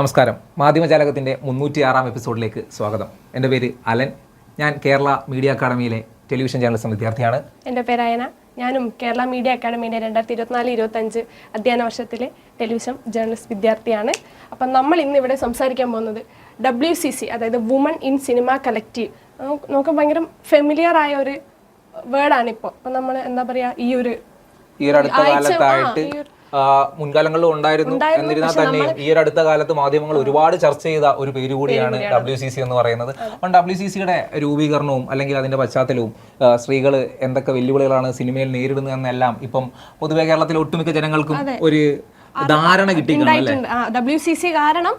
നമസ്കാരം. മാധ്യമജാലകത്തിന്റെ മുന്നൂറ്റി ആറാം എപ്പിസോഡിലേക്ക് സ്വാഗതം. എന്റെ പേര് അലൻ. ഞാൻ കേരള മീഡിയ അക്കാഡമിയിലെ ടെലിവിഷൻ ജേർണലിസം വിദ്യാർത്ഥിയാണ്. എന്റെ പേര് അയന. ഞാനും കേരള മീഡിയ അക്കാഡമിയുടെ രണ്ടായിരത്തി ഇരുപത്തിനാല് ഇരുപത്തഞ്ച് അധ്യയന വർഷത്തിലെ ടെലിവിഷൻ ജേർണലിസ്റ്റ് വിദ്യാർത്ഥിയാണ്. അപ്പം നമ്മൾ ഇന്ന് ഇവിടെ സംസാരിക്കാൻ പോകുന്നത് ഡബ്ല്യു സി സി അതായത് വുമൺ ഇൻ സിനിമ കളക്റ്റീവ് നമുക്ക് ഭയങ്കര ഫെമിലിയർ ആയ ഒരു വേർഡാണ് ഇപ്പോൾ അപ്പം നമ്മൾ എന്താ പറയുക ഈ ഒരു ഈ ഒരു അടുത്ത കാലത്തായിട്ട് മുൻകാലങ്ങളിലും ഉണ്ടായിരുന്നു. എന്നിരുന്നാൽ തന്നെ തന്നെയും ഈ ഒരു അടുത്ത കാലത്ത് മാധ്യമങ്ങൾ ഒരുപാട് ചർച്ച ചെയ്ത ഒരു പേര് കൂടിയാണ് ഡബ്ല്യു സി സി എന്ന് പറയുന്നത്. അപ്പം ഡബ്ല്യു സി സിയുടെ രൂപീകരണവും അല്ലെങ്കിൽ അതിന്റെ പശ്ചാത്തലവും സ്ത്രീകൾ എന്തൊക്കെ വെല്ലുവിളികളാണ് സിനിമയിൽ നേരിടുന്നത് എന്നെല്ലാം ഇപ്പം പൊതുവെ കേരളത്തിലെ ഒട്ടുമിക്ക ജനങ്ങൾക്കും ഒരു ധാരണ കിട്ടിയിട്ടുണ്ട് ഡബ്ല്യു സി സി കാരണം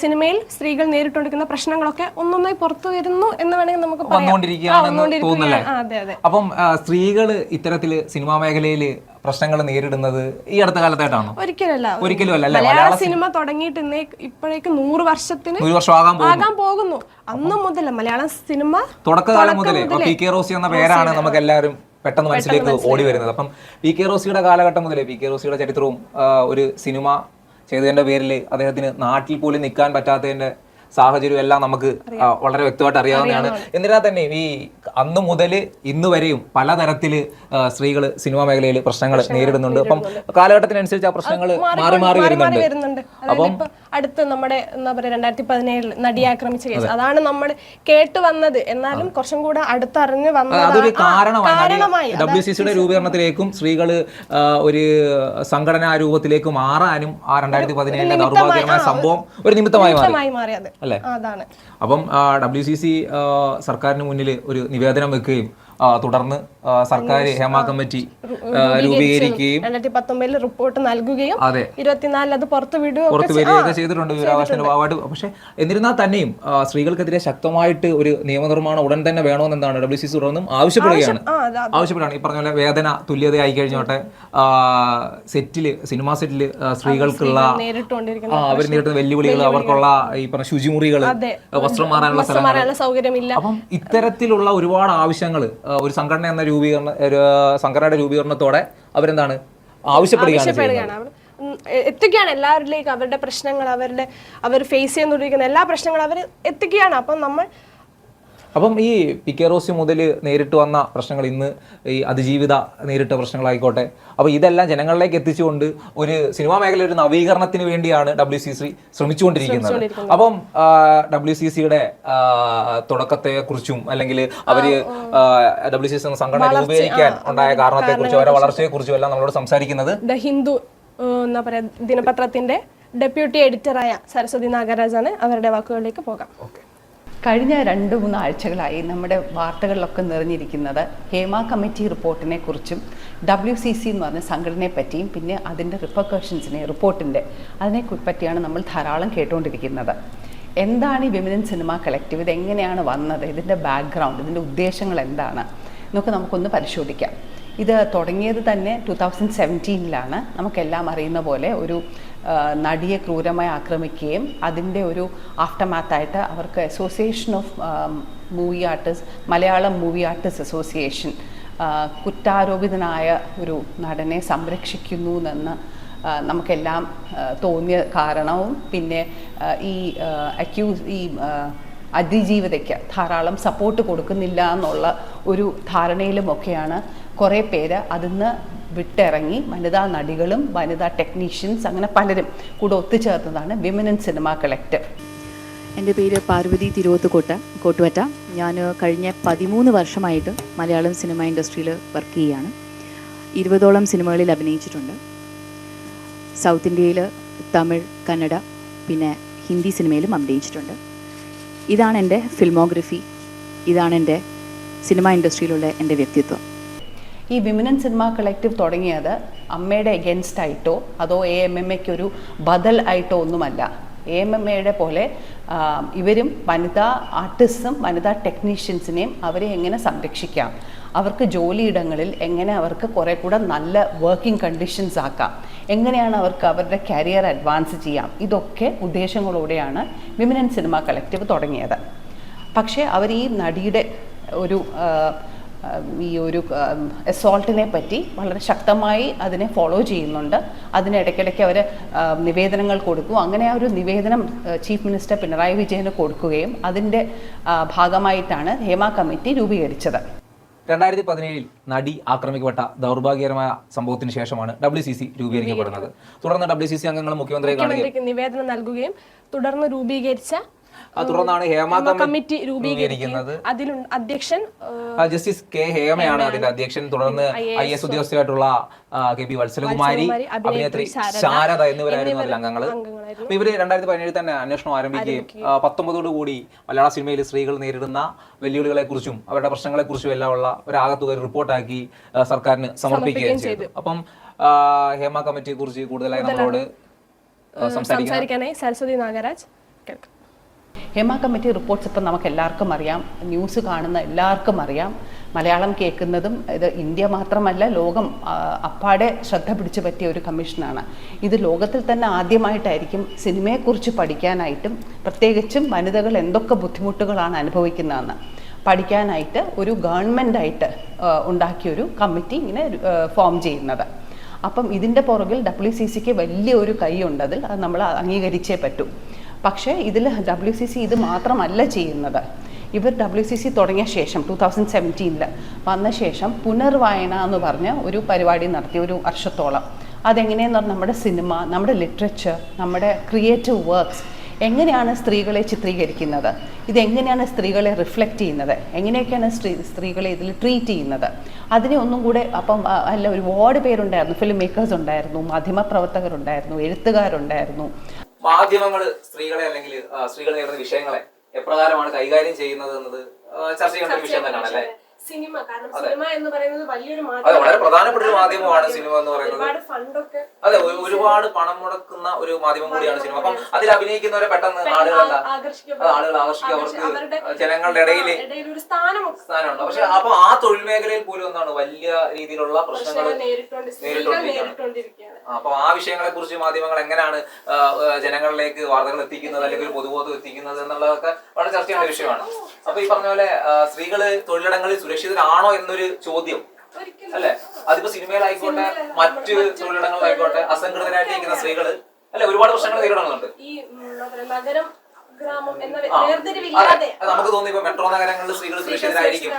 സിനിമയിൽ സ്ത്രീകൾ നേരിട്ടുകൊണ്ടിരിക്കുന്ന പ്രശ്നങ്ങളൊക്കെ ഒന്നൊന്നായി പുറത്തു വരുന്നു എന്ന് വേണമെങ്കിൽ നമുക്ക് വന്നുകൊണ്ടിരിക്കുകയാണെന്ന് അപ്പം സ്ത്രീകൾ ഇത്തരത്തിൽ സിനിമാ മേഖലയിൽ പ്രശ്നങ്ങൾ നേരിടുന്നത് ഈ അടുത്ത കാലത്തായിട്ടാണോ? ഒരിക്കലല്ല ഒരിക്കലും അല്ല? മലയാള സിനിമ തുടങ്ങിയിട്ട് ഇന്നേ ഇപ്പോഴേക്ക് നൂറ് വർഷത്തിന് വർഷം ആകാൻ പോകും പോകുന്നു. അന്ന് മുതൽ മലയാള സിനിമ തുടക്കകാലം മുതലേ പി കെ റോസി എന്ന പേരാണ് നമുക്ക് എല്ലാവരും പെട്ടെന്ന് മനസ്സിലേക്ക് ഓടി വരുന്നത്. അപ്പം പി കെ റോസിയുടെ കാലഘട്ടം മുതലേ പി കെ റോസിയുടെ ചരിത്രവും ഒരു സിനിമ ചെയ്തതിന്റെ പേരിൽ അദ്ദേഹത്തിന് നാട്ടിൽ പോലും നിൽക്കാൻ പറ്റാത്തതിന്റെ സാഹചര്യം എല്ലാം നമുക്ക് വളരെ വ്യക്തമായിട്ട് അറിയാവുന്നതാണ്. എന്നിരുന്നാൽ തന്നെ ഈ അന്ന് മുതൽ ഇന്ന് വരെയും പലതരത്തിൽ സ്ത്രീകൾ സിനിമാ മേഖലയിൽ പ്രശ്നങ്ങൾ നേരിടുന്നുണ്ട്. അപ്പം കാലഘട്ടത്തിനനുസരിച്ച് ആ പ്രശ്നങ്ങൾ മാറി മാറി വരുന്നുണ്ട്. അപ്പം അടുത്ത് നമ്മുടെ എന്താ പറയുക രണ്ടായിരത്തി പതിനേഴിൽ നടിയെ ആക്രമിച്ച കേസ്. അതാണ് നമ്മൾ കേട്ട് വന്നത്. എന്നാലും കുറച്ചും കൂടെ അടുത്തറിഞ്ഞ് വന്നത് അതൊരു കാരണമായി. ഡബ്ല്യു സി സിയുടെ രൂപീകരണത്തിലേക്കും സ്ത്രീകൾ ഒരു സംഘടനാ രൂപത്തിലേക്ക് മാറാനും ആ രണ്ടായിരത്തി പതിനേഴിലെ ദൗർഭാഗ്യമായ സംഭവം ഒരു നിമിത്തമായി മാറി. മാറിയത് അല്ലേ? അതാണ് അപ്പം ഡബ്ല്യു സി സി സർക്കാരിന് മുന്നിൽ ഒരു നിവേദനം വെക്കുകയും തുടർന്ന് സർക്കാർ ഹേമ കമ്മിറ്റി രൂപീകരിക്കുകയും രണ്ടായിരത്തി പത്തൊമ്പതിൽ റിപ്പോർട്ട് നൽകുകയും അതെ. ഇരുപത്തിനാലിൽ അത് പുറത്തു വിടുക പുറത്തു വരികയൊക്കെ ചെയ്തിട്ടുണ്ട് വിവരാവകാശത്തിന്റെ ഭാഗമായിട്ട് പക്ഷേ എന്നിരുന്നാൽ തന്നെയും സ്ത്രീകൾക്കെതിരെ ശക്തമായിട്ട് ഒരു നിയമനിർമ്മാണം ഉടൻ തന്നെ വേണമെന്നാണ് ഡബ്ല്യു സി സി തുടർന്നും ആവശ്യപ്പെടുകയാണ്. ആവശ്യപ്പെടുകയാണ്. ഈ പറഞ്ഞ പോലെ വേദന തുല്യത ആയി കഴിഞ്ഞോട്ടെ സെറ്റിൽ സിനിമാ സെറ്റിൽ സ്ത്രീകൾക്കുള്ള അവർ നേരിടുന്ന വെല്ലുവിളികൾ അവർക്കുള്ള ഈ പറഞ്ഞ ശുചിമുറികൾ വസ്ത്രം മാറാനുള്ള സ്ഥലം സൗകര്യമില്ല. അപ്പം ഇത്തരത്തിലുള്ള ഒരുപാട് ആവശ്യങ്ങൾ ഒരു സംഘടന എന്ന രൂപീകരണ ഒരു സംഘടനയുടെ രൂപീകരണത്തോടെ അവരെന്താണ് ആവശ്യപ്പെടുകയാണ് ചെയ്യുന്നത്? എത്തിക്കുകയാണ് എല്ലാവരിലേക്കും അവരുടെ പ്രശ്നങ്ങൾ അവരുടെ അവർ ഫേസ് ചെയ്തുകൊണ്ടിരിക്കുന്ന എല്ലാ പ്രശ്നങ്ങളും അവർ എത്തിക്കുകയാണ്. അപ്പം നമ്മൾ അപ്പം ഈ പി കെ റോസി മുതൽ നേരിട്ട് വന്ന പ്രശ്നങ്ങൾ ഇന്ന് ഈ അതിജീവിത നേരിട്ട പ്രശ്നങ്ങളായിക്കോട്ടെ. അപ്പോൾ ഇതെല്ലാം ജനങ്ങളിലേക്ക് എത്തിച്ചുകൊണ്ട് ഒരു സിനിമാ മേഖല ഒരു നവീകരണത്തിന് വേണ്ടിയാണ് ഡബ്ല്യു സി സി ശ്രമിച്ചുകൊണ്ടിരിക്കുന്നത്. അപ്പം ഡബ്ല്യു സി സിയുടെ തുടക്കത്തെ കുറിച്ചും അല്ലെങ്കിൽ അവർ ഡബ്ല്യു സി സി എന്ന സംഘടന രൂപീകരിക്കാൻ ഉണ്ടായ കാരണത്തെക്കുറിച്ചും അവരുടെ വളർച്ചയെക്കുറിച്ചും എല്ലാം നമ്മളോട് സംസാരിക്കുന്നത് ദ ഹിന്ദു എന്നാ എന്താ പറയാ ദിനപത്രത്തിന്റെ ഡെപ്യൂട്ടി എഡിറ്ററായ സരസ്വതി നാഗരാജാണ് അവരുടെ വാക്കുകളിലേക്ക് പോകാം. കഴിഞ്ഞ രണ്ട് മൂന്ന് ആഴ്ചകളായി നമ്മുടെ വാർത്തകളിലൊക്കെ നിറഞ്ഞിരിക്കുന്നത് ഹേമ കമ്മിറ്റി റിപ്പോർട്ടിനെ കുറിച്ചും ഡബ്ല്യു സി സി എന്ന് പറഞ്ഞ സംഘടനയെ പറ്റിയും പിന്നെ അതിന്റെ റിപ്പർക്കഷൻസിനെ റിപ്പോർട്ടിന്റെ അതിനെ പറ്റിയാണ് നമ്മൾ ധാരാളം കേട്ടുകൊണ്ടിരിക്കുന്നത്. എന്താണ് ഈ വിമനൻ സിനിമ കളക്റ്റീവ് ഇത് എങ്ങനെയാണ് വന്നത്? ഇതിന്റെ ബാക്ക്ഗ്രൗണ്ട് ഇതിന്റെ ഉദ്ദേശങ്ങൾ എന്താണ്? എന്നൊക്കെ നമുക്കൊന്ന് പരിശോധിക്കാം. ഇത് തുടങ്ങിയത് തന്നെ ടു തൗസൻഡ് സെവന്റീനിലാണ് നമുക്കെല്ലാം അറിയുന്ന പോലെ ഒരു നടിയെ ക്രൂരമായി ആക്രമിക്കുകയും അതിന്റെ ഒരു ആഫ്റ്റർ മാത്തായിട്ട് അവർക്ക് association of movie artist Malayalam movie artist association കുറ്റാരോപിതനായ ഒരു നടനെ സംരക്ഷിക്കുന്നു എന്ന് നമുക്കെല്ലാം തോന്നിയ കാരണവും പിന്നെ ഈ അക്യൂസ് ഈ അതിജീവിതയ്ക്ക് ധാരാളം സപ്പോർട്ട് കൊടുക്കുന്നില്ല എന്നുള്ള ഒരു ധാരണയിലുമൊക്കെയാണ് കുറേ പേര് അതിന്ന് വിട്ടിറങ്ങി വനിതാ നടികളും വനിതാ ടെക്നീഷ്യൻസ് അങ്ങനെ പലരും കൂടെ ഒത്തുചേർന്നതാണ് വിമൻ ഇൻ സിനിമ കളക്റ്റീവ് എന്റെ പേര് പാർവതി തിരുവത്തുകോട്ട കോട്ടുവറ്റ. ഞാൻ കഴിഞ്ഞ പതിമൂന്ന് വർഷമായിട്ട് മലയാളം സിനിമ ഇൻഡസ്ട്രിയിൽ വർക്ക് ചെയ്യുകയാണ് ഇരുപതോളം സിനിമകളിൽ അഭിനയിച്ചിട്ടുണ്ട്. സൗത്ത് ഇന്ത്യയിൽ തമിഴ് കന്നഡ പിന്നെ ഹിന്ദി സിനിമയിലും അഭിനയിച്ചിട്ടുണ്ട്. ഇതാണ് എന്റെ ഫിൽമോഗ്രഫി ഇതാണ് എന്റെ സിനിമ ഇൻഡസ്ട്രിയിലുള്ള എന്റെ വ്യക്തിത്വം. ഈ വിമനൻ സിനിമ കളക്റ്റീവ് തുടങ്ങിയത് അമ്മയുടെ എഗൻസ്റ്റ് ആയിട്ടോ അതോ എ എം എം എക്ക് ഒരു ബദൽ ആയിട്ടോ ഒന്നുമല്ല. എ എം എം എയുടെ പോലെ ഇവരും വനിതാ ആർട്ടിസ്റ്റും വനിതാ ടെക്നീഷ്യൻസിനെയും അവരെ എങ്ങനെ സംരക്ഷിക്കാം? അവർക്ക് ജോലിയിടങ്ങളിൽ എങ്ങനെ അവർക്ക് കുറേ കൂടെ നല്ല വർക്കിംഗ് കണ്ടീഷൻസ് ആക്കാം? എങ്ങനെയാണ് അവർക്ക് അവരുടെ കരിയർ അഡ്വാൻസ് ചെയ്യാം? ഇതൊക്കെ ഉദ്ദേശങ്ങളോടെയാണ് വിമൻ ആൻഡ് സിനിമ കളക്റ്റീവ് തുടങ്ങിയത്. പക്ഷേ അവർ ഈ നടിയുടെ ഒരു ഈ ഒരു എസോൾട്ടിനെ പറ്റി വളരെ ശക്തമായി അതിനെ ഫോളോ ചെയ്യുന്നുണ്ട്. അതിനിടയ്ക്കിടയ്ക്ക് അവർ നിവേദനങ്ങൾ കൊടുക്കും. അങ്ങനെ ആ ഒരു നിവേദനം ചീഫ് മിനിസ്റ്റർ പിണറായി വിജയന് കൊടുക്കുകയും അതിന്റെ ഭാഗമായിട്ടാണ് ഹേമ കമ്മിറ്റി രൂപീകരിച്ചത്. രണ്ടായിരത്തി പതിനേഴിൽ നടി ആക്രമിക്കപ്പെട്ട ദൗർഭാഗ്യകരമായ സംഭവത്തിന് ശേഷമാണ് ഡബ്ല്യു സി സി രൂപീകരിക്കപ്പെടുന്നത്. തുടർന്ന് ഡബ്ല്യു സി സി അംഗങ്ങൾ മുഖ്യമന്ത്രിയെ നിവേദനം നൽകുകയും തുടർന്ന് രൂപീകരിച്ച തുടർന്നാണ് ഹേമ കമ്മിറ്റി രൂപീകരിക്കുന്നത്. അതിൽ അധ്യക്ഷൻ ജസ്റ്റിസ് കെ ഹേമയാണ് അതിന്റെ അധ്യക്ഷൻ. തുടർന്ന് ഐ എസ് ഉദ്യോഗസ്ഥരായിട്ടുള്ള കെ പി വത്സലകുമാരി അഭിനേത്രി ശാരദ എന്നിവരായിരുന്നു അതിൽ അംഗങ്ങൾ. ഇവർ രണ്ടായിരത്തി പതിനേഴിൽ തന്നെ അന്വേഷണം ആരംഭിക്കുകയും പത്തൊമ്പതോടു കൂടി മലയാള സിനിമയിൽ സ്ത്രീകൾ നേരിടുന്ന വെല്ലുവിളികളെ കുറിച്ചും അവരുടെ പ്രശ്നങ്ങളെ കുറിച്ചും എല്ലാം ഉള്ള ഒരു ആകത്തുക ഒരു റിപ്പോർട്ടാക്കി സർക്കാരിന് സമർപ്പിക്കുകയും ചെയ്തു. അപ്പം ഹേമ കമ്മിറ്റിയെ കുറിച്ച് കൂടുതലായി നമ്മളോട് സംസാരിക്കാനായി. സരസ്വതി നാഗരാജ് കേൾക്കാം. ഹേമ കമ്മിറ്റി റിപ്പോർട്ട്സ് ഇപ്പം നമുക്ക് എല്ലാവർക്കും അറിയാം. ന്യൂസ് കാണുന്ന എല്ലാവർക്കും അറിയാം. മലയാളം കേൾക്കുന്നതും ഇത് ഇന്ത്യ മാത്രമല്ല ലോകം അപ്പാടെ ശ്രദ്ധ പിടിച്ചു പറ്റിയ ഒരു കമ്മീഷനാണ്. ഇത് ലോകത്തിൽ തന്നെ ആദ്യമായിട്ടായിരിക്കും സിനിമയെക്കുറിച്ച് പഠിക്കാനായിട്ടും പ്രത്യേകിച്ചും വനിതകൾ എന്തൊക്കെ ബുദ്ധിമുട്ടുകളാണ് അനുഭവിക്കുന്നതെന്ന് പഠിക്കാനായിട്ട് ഒരു ഗവൺമെന്റായിട്ട് ഉണ്ടാക്കിയൊരു കമ്മിറ്റി ഇങ്ങനെ ഫോം ചെയ്യുന്നത്. അപ്പം ഇതിന്റെ പുറകിൽ ഡബ്ല്യു സി സിക്ക് വലിയൊരു കൈയുണ്ട് അതിൽ അത് നമ്മൾ അംഗീകരിച്ചേ പറ്റൂ. പക്ഷേ ഇതിൽ ഡബ്ല്യു സി സി ഇത് മാത്രമല്ല ചെയ്യുന്നത്. ഇവർ ഡബ്ല്യു സി സി തുടങ്ങിയ ശേഷം ടു തൗസൻഡ് സെവന്റീനിൽ വന്ന ശേഷം പുനർവായന എന്ന് പറഞ്ഞ ഒരു പരിപാടി നടത്തി ഒരു വർഷത്തോളം. അതെങ്ങനെയെന്ന് പറഞ്ഞാൽ നമ്മുടെ സിനിമ നമ്മുടെ ലിറ്ററേച്ചർ നമ്മുടെ ക്രിയേറ്റീവ് വർക്ക്സ് എങ്ങനെയാണ് സ്ത്രീകളെ ചിത്രീകരിക്കുന്നത്? ഇതെങ്ങനെയാണ് സ്ത്രീകളെ റിഫ്ലക്റ്റ് ചെയ്യുന്നത്? എങ്ങനെയൊക്കെയാണ് സ്ത്രീ സ്ത്രീകളെ ഇതിൽ ട്രീറ്റ് ചെയ്യുന്നത്? അതിനെ ഒന്നും കൂടെ അപ്പം അല്ല ഒരുപാട് പേരുണ്ടായിരുന്നു. ഫിലിം മേക്കേഴ്സ് ഉണ്ടായിരുന്നു മാധ്യമപ്രവർത്തകരുണ്ടായിരുന്നു എഴുത്തുകാരുണ്ടായിരുന്നു. മാധ്യമങ്ങൾ സ്ത്രീകളെ അല്ലെങ്കിൽ സ്ത്രീകൾ നേരിടുന്ന വിഷയങ്ങളെ എപ്രകാരമാണ് കൈകാര്യം ചെയ്യുന്നത് എന്നത് ചർച്ച ചെയ്യേണ്ട ഒരു വിഷയം തന്നെയാണ് അല്ലേ സിനിമ. കാരണം സിനിമ എന്ന് പറയുന്നത് വലിയൊരു അതെ വളരെ പ്രധാനപ്പെട്ട ഒരു മാധ്യമമാണ് സിനിമ എന്ന് പറയുന്നത്. ഒരുപാട് ഫണ്ടൊക്കെ അതെ ഒരു- ഒരുപാട് പണം മുടക്കുന്ന ഒരു മാധ്യമം കൂടിയാണ് സിനിമ. അപ്പം അതിൽ അഭിനയിക്കുന്നവരെ പെട്ടെന്ന് ആളുകൾ എന്താ? ആകർഷിക്കപ്പെടും. ആളുകൾ ആകർഷിക്കുക അവർക്ക് ജനങ്ങളുടെ ഇടയിൽ ഇടയിൽ ഒരു സ്ഥാനമൊക്കെ സ്ഥാനമുണ്ട്. പക്ഷെ അപ്പൊ ആ തൊഴിൽ മേഖലയിൽ പോലും എന്താണ് വലിയ രീതിയിലുള്ള പ്രശ്നങ്ങൾ പ്രശ്നങ്ങൾ നേരിട്ടുകൊണ്ട് സ്ത്രീകൾ നേരിട്ടുകൊണ്ടിരിക്കുകയാണ്. നേരിട്ടുകൊണ്ടിരിക്കുകയാണ് അപ്പൊ ആ വിഷയങ്ങളെ കുറിച്ച് മാധ്യമങ്ങൾ എങ്ങനെയാണ് ആ, ആ, ജനങ്ങളിലേക്ക് വാർത്തകൾ എത്തിക്കുന്നത് അല്ലെങ്കിൽ പൊതുബോധം എത്തിക്കുന്നത് എന്നുള്ളതൊക്കെ വളരെ ചർച്ച ചെയ്യേണ്ട വിഷയമാണ് അപ്പൊ ഈ പറഞ്ഞ പോലെ ആ, സ്ത്രീകൾ തൊഴിലിടങ്ങളിൽ സുരക്ഷിതരാണോ എന്നൊരു ചോദ്യം. അല്ലെ? അതിപ്പോ സിനിമയിലായിക്കോട്ടെ മറ്റ് തൊഴിലിടങ്ങളിലായിക്കോട്ടെ അസംഘടിതരായിട്ടിരിക്കുന്ന സ്ത്രീകൾ അല്ലെ? ഒരുപാട് പ്രശ്നങ്ങൾ നേരിടുന്നുണ്ട്. നഗരം നമുക്ക് തോന്നി ഇപ്പൊ മെട്രോ നഗരങ്ങളിൽ സ്ത്രീകൾ സുരക്ഷിതരായിരിക്കും.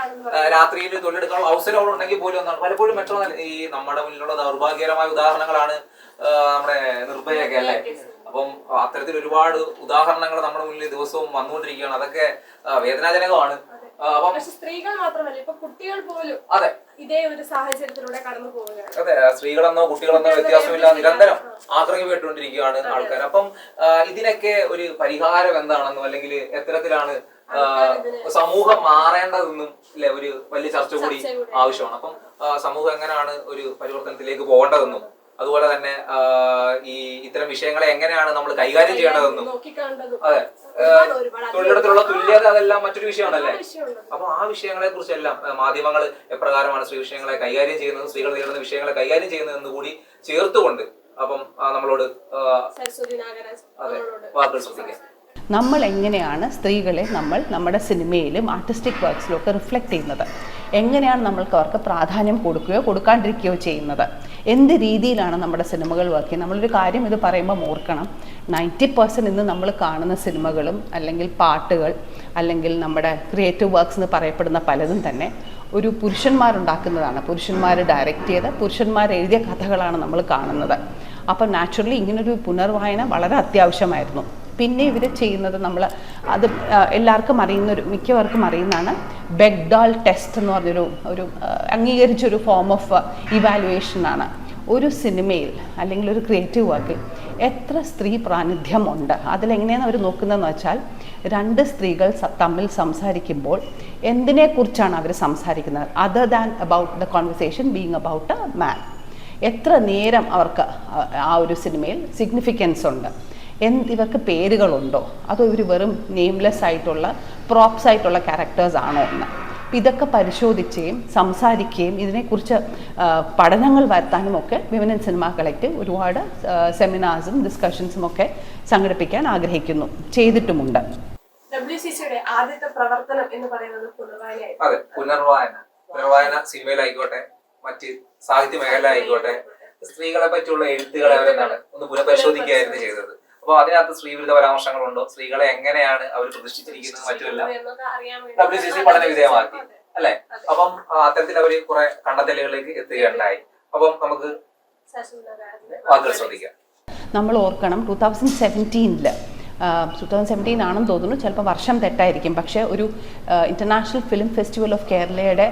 രാത്രിയിൽ തൊഴിലെടുക്കാനുള്ള അവസരം ഉണ്ടെങ്കിൽ പോലും ഒന്നാണ്. പലപ്പോഴും മെട്രോ ഈ നമ്മുടെ മുന്നിലുള്ള ദൗർഭാഗ്യകരമായ ഉദാഹരണങ്ങളാണ് നമ്മുടെ നിർഭയൊക്കെ അല്ലെ? അപ്പം അത്തരത്തിൽ ഒരുപാട് ഉദാഹരണങ്ങൾ നമ്മുടെ മുന്നിൽ ദിവസവും വന്നുകൊണ്ടിരിക്കുകയാണ്. അതൊക്കെ വേദനാജനകമാണ്. പക്ഷെ സ്ത്രീകൾ മാത്രമല്ല ഇപ്പൊ കുട്ടികൾ പോലും അതെ. ഇതേ ഒരു സാഹചര്യത്തിലൂടെ കടന്നു പോവുകയാണ്. അതെ സ്ത്രീകളെന്നോ കുട്ടികളെന്നോ വ്യത്യാസമില്ല നിരന്തരം ആക്രമിക്കപ്പെട്ടുകൊണ്ടിരിക്കുകയാണ് ആൾക്കാർ അപ്പം ഇതിനൊക്കെ ഒരു പരിഹാരം എന്താണെന്നോ അല്ലെങ്കിൽ എത്തരത്തിലാണ് സമൂഹം മാറേണ്ടതെന്നും അല്ലെ ഒരു വലിയ ചർച്ച കൂടി ആവശ്യമാണ്. അപ്പം സമൂഹം എങ്ങനെയാണ് ഒരു പരിവർത്തനത്തിലേക്ക് പോകേണ്ടതെന്നും അതുപോലെ തന്നെ ഈ ഇത്തരം വിഷയങ്ങളെ എങ്ങനെയാണ് നമ്മൾ കൈകാര്യം ചെയ്യേണ്ടതെന്നും. അതെ തൊഴിലിടത്തിലുള്ള തുല്യത അതെല്ലാം മറ്റൊരു വിഷയമാണല്ലേ? അപ്പൊ ആ വിഷയങ്ങളെ കുറിച്ചെല്ലാം മാധ്യമങ്ങൾ എപ്രകാരമാണ് സ്ത്രീ വിഷയങ്ങളെ കൈകാര്യം ചെയ്യുന്നത് സ്ത്രീകൾ നേരിടുന്ന വിഷയങ്ങളെ കൈകാര്യം ചെയ്യുന്നത് എന്ന് കൂടി ചേർത്തുകൊണ്ട് അപ്പം നമ്മളോട് അതെ വാർത്തകൾ ശ്രദ്ധിക്കാം നമ്മൾ എങ്ങനെയാണ് സ്ത്രീകളെ നമ്മൾ നമ്മുടെ സിനിമയിലും ആർട്ടിസ്റ്റിക് വർക്ക്സിലും ഒക്കെ റിഫ്ലക്റ്റ് ചെയ്യുന്നത്? എങ്ങനെയാണ് നമ്മൾക്ക് അവർക്ക് പ്രാധാന്യം കൊടുക്കുകയോ കൊടുക്കാണ്ടിരിക്കുകയോ ചെയ്യുന്നത്? എന്ത് രീതിയിലാണ് നമ്മുടെ സിനിമകൾ വർക്ക് ചെയ്യുന്നത്? നമ്മളൊരു കാര്യം ഇത് പറയുമ്പോൾ ഓർക്കണം. നയന്റി പെർസെന്റ് ഇന്ന് നമ്മൾ കാണുന്ന സിനിമകളും അല്ലെങ്കിൽ പാട്ടുകൾ അല്ലെങ്കിൽ നമ്മുടെ ക്രിയേറ്റീവ് വർക്ക്സ് എന്ന് പറയപ്പെടുന്ന പലതും തന്നെ ഒരു പുരുഷന്മാരുണ്ടാക്കുന്നതാണ്. പുരുഷന്മാർ ഡയറക്റ്റ് ചെയ്ത് പുരുഷന്മാർ എഴുതിയ കഥകളാണ് നമ്മൾ കാണുന്നത്. അപ്പം നാച്ചുറലി ഇങ്ങനൊരു പുനർവായന വളരെ അത്യാവശ്യമായിരുന്നു. പിന്നെ ഇവർ ചെയ്യുന്നത് നമ്മൾ അത് എല്ലാവർക്കും അറിയുന്ന ഒരു മിക്കവർക്കും അറിയുന്നതാണ് ബെഗ്ഡാൾ ടെസ്റ്റ് എന്ന് പറഞ്ഞൊരു ഒരു അംഗീകരിച്ചൊരു ഫോം ഓഫ് ഇവാലുവേഷനാണ് ഒരു സിനിമയിൽ അല്ലെങ്കിൽ ഒരു ക്രിയേറ്റീവ് വർക്കിൽ എത്ര സ്ത്രീ പ്രാതിനിധ്യമുണ്ട്? അതിലെങ്ങനെയാണ് അവർ നോക്കുന്നതെന്ന് വെച്ചാൽ രണ്ട് സ്ത്രീകൾ തമ്മിൽ സംസാരിക്കുമ്പോൾ എന്തിനെക്കുറിച്ചാണ് അവർ സംസാരിക്കുന്നത്? Other than about the conversation being about a man എത്ര നേരം അവർക്ക് ആ ഒരു സിനിമയിൽ സിഗ്നിഫിക്കൻസ് ഉണ്ട്? എന്ത് ഇവർക്ക് പേരുകളുണ്ടോ? അതോ ഇവർ വെറും നെയിംലെസ് ആയിട്ടുള്ള പ്രോപ്സ് ആയിട്ടുള്ള ക്യാരക്ടേഴ്സ് ആണോ എന്ന്. അപ്പം ഇതൊക്കെ പരിശോധിക്കുകയും സംസാരിക്കുകയും ഇതിനെക്കുറിച്ച് പഠനങ്ങൾ വരുത്താനും ഒക്കെ വിമനൻ സിനിമ കളക്റ്റീവ് ഒരുപാട് സെമിനാർസും ഡിസ്കഷൻസും ഒക്കെ സംഘടിപ്പിക്കാൻ ആഗ്രഹിക്കുന്നു. ചെയ്തിട്ടുമുണ്ട്. ഡബ്ല്യു സി ആദ്യത്തെ പ്രവർത്തനം എന്ന് പറയുന്നത് അതെ പുനർവായന. പുനർവായന സിനിമയിലായിക്കോട്ടെ മറ്റ് സാഹിത്യ മേഖല ആയിക്കോട്ടെ സ്ത്രീകളെ പറ്റിയുള്ള എഴുത്തുകളെ അവരെന്താണ് ഒന്ന് പുനഃപരിശോധിക്കുകയായിരുന്നു ചെയ്തത്. അപ്പൊ അതിനകത്ത് സ്ത്രീവിരുദ്ധ പരാമർശങ്ങളുണ്ടോ? സ്ത്രീകളെ എങ്ങനെയാണ് അവർ പ്രതിഷ്ഠിച്ചിരിക്കുന്നത് മറ്റുമെല്ലാം ഡബ്ല്യു സി സി പഠന വിധേയമാക്കി അല്ലെ? അപ്പം അത്തരത്തിൽ അവർ കുറെ കണ്ടെത്തലുകളിലേക്ക് എത്തുകയുണ്ടായി. അപ്പം നമുക്ക് വാക്കുകൾ ശ്രദ്ധിക്കാം. നമ്മൾ ഓർക്കണം ടൂ തൗസൻഡ് സെവന്റീനിൽ ടു തൗസൻഡ് സെവന്റീൻ ആണെന്ന് തോന്നുന്നു. ചിലപ്പോൾ വർഷം തെറ്റായിരിക്കും. പക്ഷേ ഒരു ഇന്റർനാഷണൽ ഫിലിം ഫെസ്റ്റിവൽ ഓഫ് കേരളയുടെ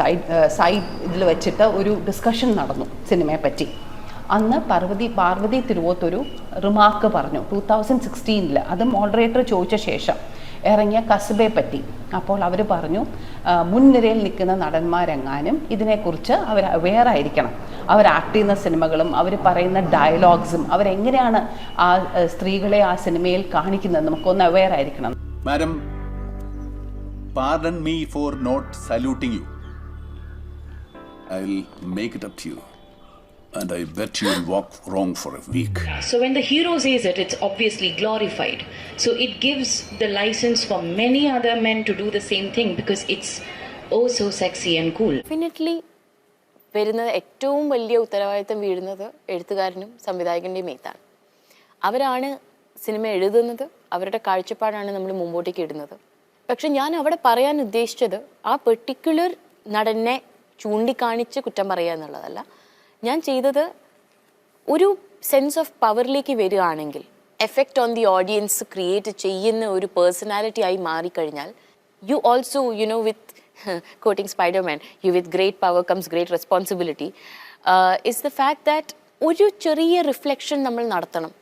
സൈഡ് സൈഡ് ഇതിൽ വെച്ചിട്ട് ഒരു ഡിസ്കഷൻ നടന്നു സിനിമയെ പറ്റി. അന്ന് പാർവതി പാർവതി തിരുവോത്തൊരു റിമാർക്ക് പറഞ്ഞു ടൂ തൗസൻഡ് സിക്സ്റ്റീനിൽ അത് മോഡറേറ്റർ ചോദിച്ച ശേഷം ഇറങ്ങിയ കസബയെ പറ്റി അപ്പോൾ അവർ പറഞ്ഞു മുൻനിരയിൽ നിൽക്കുന്ന നടന്മാരെങ്ങാനും ഇതിനെക്കുറിച്ച് അവർ അവെയർ ആയിരിക്കണം അവർ ആക്ട് ചെയ്യുന്ന സിനിമകളും അവർ പറയുന്ന ഡയലോഗ്സും അവരെങ്ങനെയാണ് ആ സ്ത്രീകളെ ആ സിനിമയിൽ കാണിക്കുന്നത് നമുക്കൊന്ന് അവെയർ ആയിരിക്കണം Madam, pardon me for not saluting you. I'll make it up to you. And I bet you'll walk wrong for a week. So when the hero says it, it's obviously glorified. So it gives the license for many other men to do the same thing because it's oh so sexy and cool. Definitely വരുന്നത് ഏറ്റവും വലിയ ഉത്തരവാദിത്തം വീഴുന്നത് എഴുത്തുകാരനും സംവിധായകന്റെയും മേത്താണ് അവരാണ് cinema എഴുതുന്നത് അവരുടെ കാഴ്ചപ്പാടാണ് നമ്മൾ മുമ്പോട്ടേക്ക് ഇടുന്നത് പക്ഷെ ഞാൻ അവിടെ പറയാൻ ഉദ്ദേശിച്ചത് ആ പെർട്ടിക്കുലർ നടനെ ചൂണ്ടിക്കാണിച്ച് കുറ്റം പറയുക എന്നുള്ളതല്ല ഞാൻ ചെയ്തത് ഒരു സെൻസ് ഓഫ് പവറിലേക്ക് വരികയാണെങ്കിൽ effect on the audience create ചെയ്യുന്ന ഒരു പേഴ്സണാലിറ്റി ആയി മാറിക്കഴിഞ്ഞാൽ you also you know with quoting Spiderman you with great power comes great responsibility is the fact that ഒരു ചെറിയ റിഫ്ലക്ഷൻ നമ്മൾ നടത്തണം.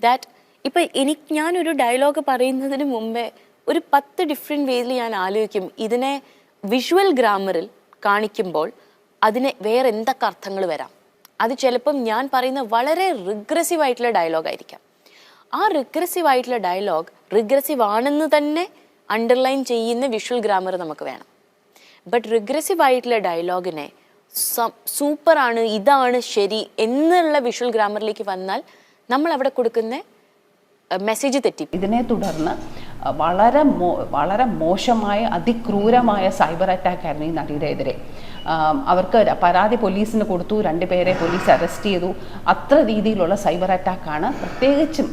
ദാറ്റ് ഇപ്പം എനിക്ക് ഞാനൊരു ഡയലോഗ് പറയുന്നതിന് മുമ്പേ ഒരു പത്ത് ഡിഫറെന്റ് വേയിൽ ഞാൻ ആലോചിക്കും. ഇതിനെ വിഷ്വൽ ഗ്രാമറിൽ കാണിക്കുമ്പോൾ അതിന് വേറെ എന്തൊക്കെ അർത്ഥങ്ങൾ വരാം? അത് ചിലപ്പം ഞാൻ പറയുന്ന വളരെ റിഗ്രസീവ് ആയിട്ടുള്ള ഡയലോഗ് ആയിരിക്കാം. ആ റിഗ്രസീവ് ആയിട്ടുള്ള ഡയലോഗ് റിഗ്രസീവ് ആണെന്ന് തന്നെ അണ്ടർലൈൻ ചെയ്യുന്ന വിഷ്വൽ ഗ്രാമർ നമുക്ക് വേണം. ബട്ട് റിഗ്രസീവ് ആയിട്ടുള്ള ഡയലോഗിനെ ആണ് ഇതാണ് ശരി എന്നുള്ള വിഷ്വൽ ഗ്രാമറിലേക്ക് വന്നാൽ നമ്മൾ അവിടെ കൊടുക്കുന്ന മെസ്സേജ് തെറ്റി. ഇതിനെ തുടർന്ന് വളരെ മോ വളരെ മോശമായ അതിക്രൂരമായ സൈബർ അറ്റാക്ക് ആയിരുന്നു ഈ നടിയുടെ എതിരെ. അവർക്ക് പരാതി പോലീസിന് കൊടുത്തു രണ്ടുപേരെ പോലീസ് അറസ്റ്റ് ചെയ്തു. അത്ര രീതിയിലുള്ള സൈബർ അറ്റാക്കാണ് പ്രത്യേകിച്ചും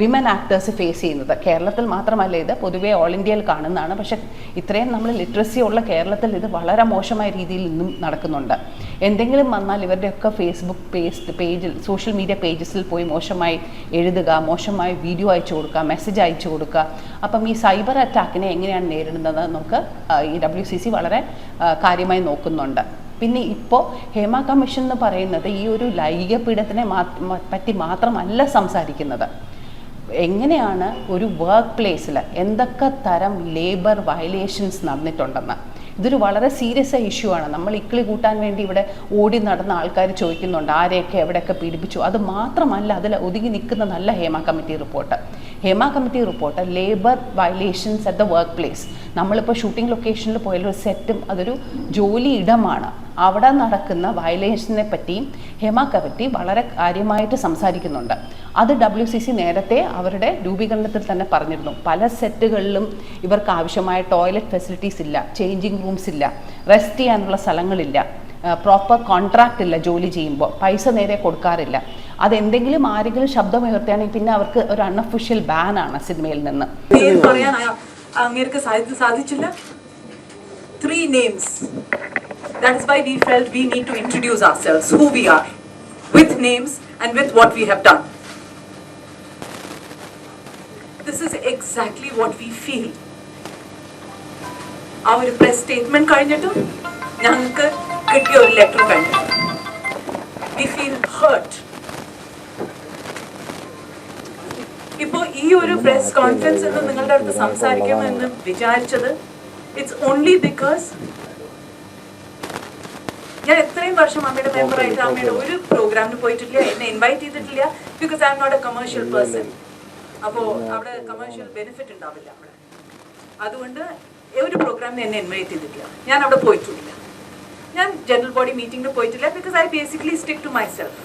വിമൻ ആക്ടേഴ്സ് ഫേസ് ചെയ്യുന്നത്. കേരളത്തിൽ മാത്രമല്ല ഇത് പൊതുവേ ഓൾ ഇന്ത്യയിൽ കാണുന്നതാണ്. പക്ഷെ ഇത്രയും നമ്മൾ ലിറ്ററസി ഉള്ള കേരളത്തിൽ ഇത് വളരെ മോശമായ രീതിയിൽ ഇന്നും നടക്കുന്നുണ്ട്. എന്തെങ്കിലും വന്നാൽ ഇവരുടെയൊക്കെ ഫേസ്ബുക്ക് പേജ് പേജിൽ സോഷ്യൽ മീഡിയ പേജസിൽ പോയി മോശമായി എഴുതുക മോശമായി വീഡിയോ അയച്ചു കൊടുക്കുക മെസ്സേജ് അയച്ചു കൊടുക്കുക. അപ്പം ഈ സൈബർ അറ്റാക്കിനെ എങ്ങനെയാണ് നേരിടുന്നത് നമുക്ക് ഈ ഡബ്ല്യു സി സി വളരെ കാര്യമായി നോക്കുന്നുണ്ട്. പിന്നെ ഇപ്പോൾ ഹേമ കമ്മീഷൻ എന്ന് പറയുന്നത് ഈ ഒരു ലൈംഗിക പീഡനത്തിനെ പറ്റി മാത്രമല്ല സംസാരിക്കുന്നത്. എങ്ങനെയാണ് ഒരു വർക്ക് പ്ലേസിൽ എന്തൊക്കെ തരം ലേബർ വയലേഷൻസ് നടന്നിട്ടുണ്ടെന്ന്? ഇതൊരു വളരെ സീരിയസ് ഇഷ്യൂ ആണ്. നമ്മൾ ഇക്കിളി കൂട്ടാൻ വേണ്ടി ഇവിടെ ഓടി നടന്ന ആൾക്കാർ ചോദിക്കുന്നുണ്ട് ആരെയൊക്കെ എവിടെയൊക്കെ പീഡിപ്പിച്ചു? അത് മാത്രമല്ല അതിൽ ഒതുങ്ങി നിൽക്കുന്ന നല്ല Hema committee report. Hema committee report labour violations at the work place നമ്മളിപ്പോൾ ഷൂട്ടിംഗ് ലൊക്കേഷനിൽ പോയാലൊരു സെറ്റും അതൊരു ജോലി ഇടമാണ്. അവിടെ നടക്കുന്ന വയലേഷനെ പറ്റിയും ഹേമ കവറ്റി വളരെ കാര്യമായിട്ട് സംസാരിക്കുന്നുണ്ട്. അത് ഡബ്ല്യു സി സി നേരത്തെ അവരുടെ രൂപീകരണത്തിൽ തന്നെ പറഞ്ഞിരുന്നു. പല സെറ്റുകളിലും ഇവർക്ക് ആവശ്യമായ ടോയ്ലറ്റ് ഫെസിലിറ്റീസ് ഇല്ല ചേഞ്ചിങ് റൂംസ് ഇല്ല റെസ്റ്റ് ചെയ്യാനുള്ള സ്ഥലങ്ങളില്ല പ്രോപ്പർ കോൺട്രാക്റ്റ് ഇല്ല ജോലി ചെയ്യുമ്പോൾ പൈസ നേരെ കൊടുക്കാറില്ല. അതെന്തെങ്കിലും ആരെങ്കിലും ശബ്ദമുയർത്തുകയാണെങ്കിൽ പിന്നെ അവർക്ക് ഒരു അൺഒഫീഷ്യൽ ബാനാണ് സിനിമയിൽ നിന്ന്. അങ്ങേർക്ക് സാധി- സാധിച്ചില്ല three names that's why we felt we need to introduce ourselves who we are with names and with what we have done this is exactly what we feel ആ ഒരു പ്രസ് സ്റ്റേറ്റ്മെന്റ് കഴിഞ്ഞിട്ടും ഞങ്ങൾക്ക് കിട്ടിയ ഒരു ലെറ്റർ കഴിഞ്ഞിട്ട് V feel heart ഇപ്പോ ഈ ഒരു പ്രസ് കോൺഫറൻസ് എന്ന് നിങ്ങളുടെ അടുത്ത് സംസാരിക്കുമെന്ന് വിചാരിച്ചത് ഇറ്റ്സ് ഓൺലി ബിക്കോസ് ഞാൻ എത്രയും വർഷം അമ്മയുടെ മെമ്പറായിട്ട് അമ്മയുടെ ഒരു പ്രോഗ്രാമിന് പോയിട്ടില്ല എന്നെ ഇൻവൈറ്റ് ചെയ്തിട്ടില്ല because I'm not a commercial person അപ്പോൾ അവിടെ കമേഴ്ഷ്യൽ ബെനിഫിറ്റ് ഉണ്ടാവില്ല അവിടെ. അതുകൊണ്ട് ഒരു പ്രോഗ്രാമിന് എന്നെ ഇൻവൈറ്റ് ചെയ്തിട്ടില്ല. ഞാൻ അവിടെ പോയിട്ടില്ല. ഞാൻ ജനറൽ ബോഡി മീറ്റിംഗിന് പോയിട്ടില്ല because I basically stick to myself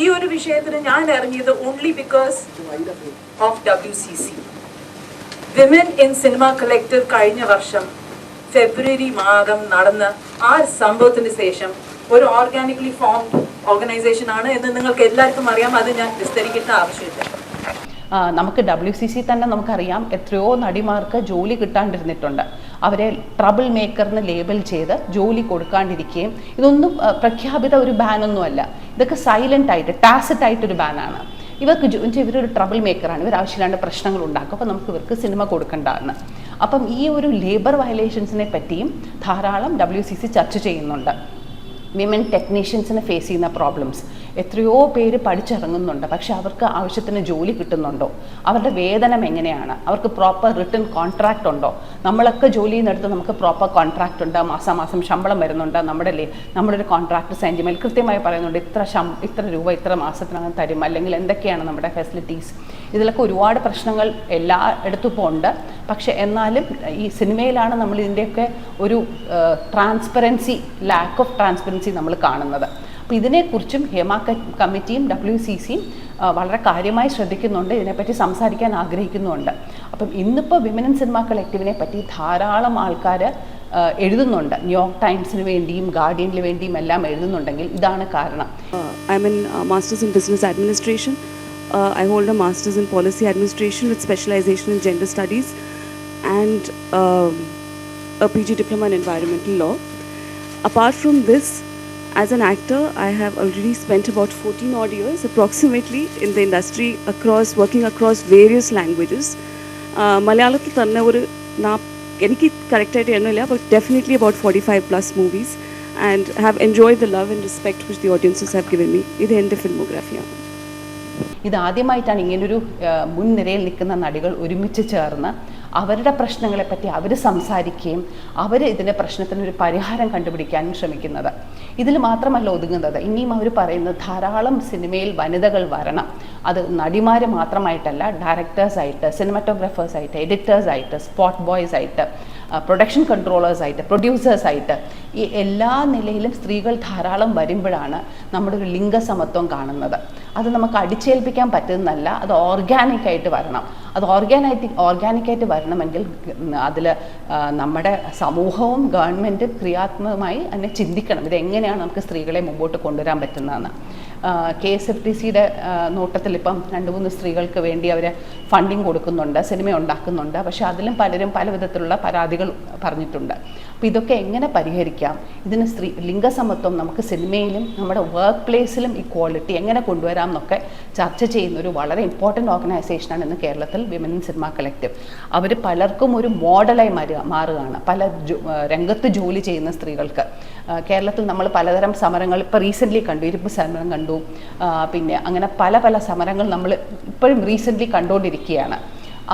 ഈ ഒരു വിഷയത്തിന് ഞാൻ ഇറങ്ങിയത് only because of W C C women in cinema collector കഴിഞ്ഞ വർഷം ഫെബ്രുവരി മാസം നടന്ന ആ സംഭവത്തിന് ശേഷം ഒരു ഓർഗാനിക്കലി ഫോംഡ് ഓർഗനൈസേഷൻ ആണ് എന്ന് നിങ്ങൾക്ക് എല്ലാവർക്കും അറിയാം. അത് ഞാൻ വിസ്തരിക്കേണ്ട ആവശ്യമില്ല. നമുക്ക് ഡബ്ല്യു സി സി തന്നെ നമുക്കറിയാം എത്രയോ നടിമാർക്ക് ജോലി കിട്ടാണ്ടിരുന്നിട്ടുണ്ട്. അവരെ ട്രബിൾ മേക്കറിന് ലേബൽ ചെയ്ത് ജോലി കൊടുക്കാണ്ടിരിക്കുകയും ഇതൊന്നും പ്രഖ്യാപിത ഒരു ബാനൊന്നുമല്ല ഇതൊക്കെ സൈലന്റ് ആയിട്ട് ടാസിറ്റ് ആയിട്ടൊരു ബാനാണ് ഇവർക്ക് ഇവരൊരു ട്രബിൾ മേക്കറാണ് ഇവർ ആവശ്യമില്ലാണ്ട് പ്രശ്നങ്ങൾ ഉണ്ടാക്കും അപ്പോൾ നമുക്ക് ഇവർക്ക് സിനിമ കൊടുക്കേണ്ടതാണ് അപ്പം ഈ ഒരു ലേബർ വയലേഷൻസിനെ പറ്റിയും ധാരാളം ഡബ്ല്യു സി സി ചർച്ച ചെയ്യുന്നുണ്ട്. വിമൻ ടെക്നീഷ്യൻസിന് ഫേസ് ചെയ്യുന്ന പ്രോബ്ലംസ് എത്രയോ പേര് പഠിച്ചിറങ്ങുന്നുണ്ട്. പക്ഷെ അവർക്ക് ആവശ്യത്തിന് ജോലി കിട്ടുന്നുണ്ടോ? അവരുടെ വേതനം എങ്ങനെയാണ്? അവർക്ക് പ്രോപ്പർ റിട്ടേൺ കോൺട്രാക്റ്റ് ഉണ്ടോ? നമ്മളൊക്കെ ജോലി ചെയ്യുന്നിടത്ത് നമുക്ക് പ്രോപ്പർ കോൺട്രാക്റ്റ് ഉണ്ട്. മാസാമാസം ശമ്പളം വരുന്നുണ്ട്. നമ്മുടെ നമ്മുടെ ഒരു കോൺട്രാക്ട് സെന്റിമേൽ കൃത്യമായി പറയുന്നുണ്ട്. ഇത്ര ശം ഇത്ര രൂപ ഇത്ര മാസത്തിനകം തരും. അല്ലെങ്കിൽ എന്തൊക്കെയാണ് നമ്മുടെ ഫെസിലിറ്റീസ് ഇതിലൊക്കെ ഒരുപാട് പ്രശ്നങ്ങൾ എല്ലായിടത്തും ഇപ്പോൾ ഉണ്ട്. പക്ഷെ എന്നാലും ഈ സിനിമയിലാണ് നമ്മൾ ഇതിന്റെയൊക്കെ ഒരു ട്രാൻസ്പെറൻസി ലാക്ക് ഓഫ് ട്രാൻസ്പെറൻസി നമ്മൾ കാണുന്നത്. അപ്പോൾ ഇതിനെക്കുറിച്ചും ഹേമ കമ്മിറ്റിയും ഡബ്ല്യു സി സിയും വളരെ കാര്യമായി ശ്രദ്ധിക്കുന്നുണ്ട്. ഇതിനെപ്പറ്റി സംസാരിക്കാൻ ആഗ്രഹിക്കുന്നുണ്ട്. അപ്പം ഇന്നിപ്പോൾ വിമനൻ ഇൻ സിനിമ കളക്റ്റീവിനെ പറ്റി ധാരാളം ആൾക്കാർ എഴുതുന്നുണ്ട്. ന്യൂയോർക്ക് ടൈംസിന് വേണ്ടിയും ഗാർഡിയനിന് വേണ്ടിയും എല്ലാം എഴുതുന്നുണ്ടെങ്കിൽ ഇതാണ് കാരണം. I mean masters in business administration. I hold a masters in policy administration with specialisation in gender studies and P G diploma in environmental law. Apart from Environmental as an actor, I have already spent about 14 odd years approximately in the industry across working across various languages. Uh, മലയാളത്തിൽ തന്നെ ഒരു എനിക്ക് കറക്റ്റായിട്ട് എണ്ണമില്ല but definitely about forty five plus movies and have enjoy the love and respect which the audiences have given me ഇത് എന്റെ ഫിൽമോഗ്രാഫിയാണ് ഇതാദ്യമായിട്ടാണ് ഇങ്ങനൊരു മുൻനിരയിൽ നിൽക്കുന്ന നടികൾ ഒരുമിച്ച് ചേർന്ന് അവരുടെ പ്രശ്നങ്ങളെപ്പറ്റി അവർ സംസാരിക്കുകയും അവർ ഇതിന്റെ പ്രശ്നത്തിനൊരു പരിഹാരം കണ്ടുപിടിക്കാനും ശ്രമിക്കുന്നത്. ഇതിൽ മാത്രമല്ല ഒതുങ്ങുന്നത്. ഇനിയും അവർ പറയുന്നത് ധാരാളം സിനിമയിൽ വനിതകൾ വരണം. അത് നടിമാർ മാത്രമായിട്ടല്ല ഡയറക്ടേഴ്സായിട്ട് സിനിമറ്റോഗ്രാഫേഴ്സായിട്ട് എഡിറ്റേഴ്സായിട്ട് സ്പോട്ട് ബോയ്സ് ആയിട്ട് പ്രൊഡക്ഷൻ കൺട്രോളേഴ്സായിട്ട് പ്രൊഡ്യൂസേഴ്സായിട്ട് ഈ എല്ലാ നിലയിലും സ്ത്രീകൾ ധാരാളം വരുമ്പോഴാണ് നമ്മുടെ ഒരു ലിംഗസമത്വം കാണുന്നത്. അത് നമുക്ക് അടിച്ചേൽപ്പിക്കാൻ പറ്റുന്നതല്ല അത് ഓർഗാനിക്കായിട്ട് വരണം. അത് ഓർഗാനായിട്ട് ഓർഗാനിക്കായിട്ട് വരണമെങ്കിൽ അതിൽ നമ്മുടെ സമൂഹവും ഗവൺമെന്റും ക്രിയാത്മകമായി അതിനെ ചിന്തിക്കണം. ഇതെങ്ങനെയാണ് നമുക്ക് സ്ത്രീകളെ മുമ്പോട്ട് കൊണ്ടുവരാൻ പറ്റുന്നതെന്ന്. കെ എസ് എഫ് ടി സിയുടെ നോട്ടത്തിൽ ഇപ്പം രണ്ട് മൂന്ന് സ്ത്രീകൾക്ക് വേണ്ടി അവർ ഫണ്ടിങ് കൊടുക്കുന്നുണ്ട് സിനിമ ഉണ്ടാക്കുന്നുണ്ട്. പക്ഷേ അതിലും പലരും പല വിധത്തിലുള്ള പരാതികൾ പറഞ്ഞിട്ടുണ്ട്. അപ്പോൾ ഇതൊക്കെ എങ്ങനെ പരിഹരിക്കാം? ഇതിന് സ്ത്രീ ലിംഗസമത്വം നമുക്ക് സിനിമയിലും നമ്മുടെ വർക്ക് പ്ലേസിലും ഇക്വാളിറ്റി എങ്ങനെ കൊണ്ടുവരാം എന്നൊക്കെ ചർച്ച ചെയ്യുന്ന ഒരു വളരെ ഇമ്പോർട്ടന്റ് ഓർഗനൈസേഷനാണ് ഇന്ന് കേരളത്തിൽ വിമൻ സിനിമ കളക്റ്റീവ് അവർ പലർക്കും ഒരു മോഡലായി മാറുക മാറുകയാണ്. പല രംഗത്ത് ജോലി ചെയ്യുന്ന സ്ത്രീകൾക്ക്. കേരളത്തിൽ നമ്മൾ പലതരം സമരങ്ങൾ ഇപ്പോൾ റീസെന്റ്ലി കണ്ടു ഇരുപ്പ് സമരം കണ്ടു. പിന്നെ അങ്ങനെ പല പല സമരങ്ങൾ നമ്മൾ ഇപ്പോഴും റീസെന്റ്ലി കണ്ടുകൊണ്ടിരിക്കുകയാണ്.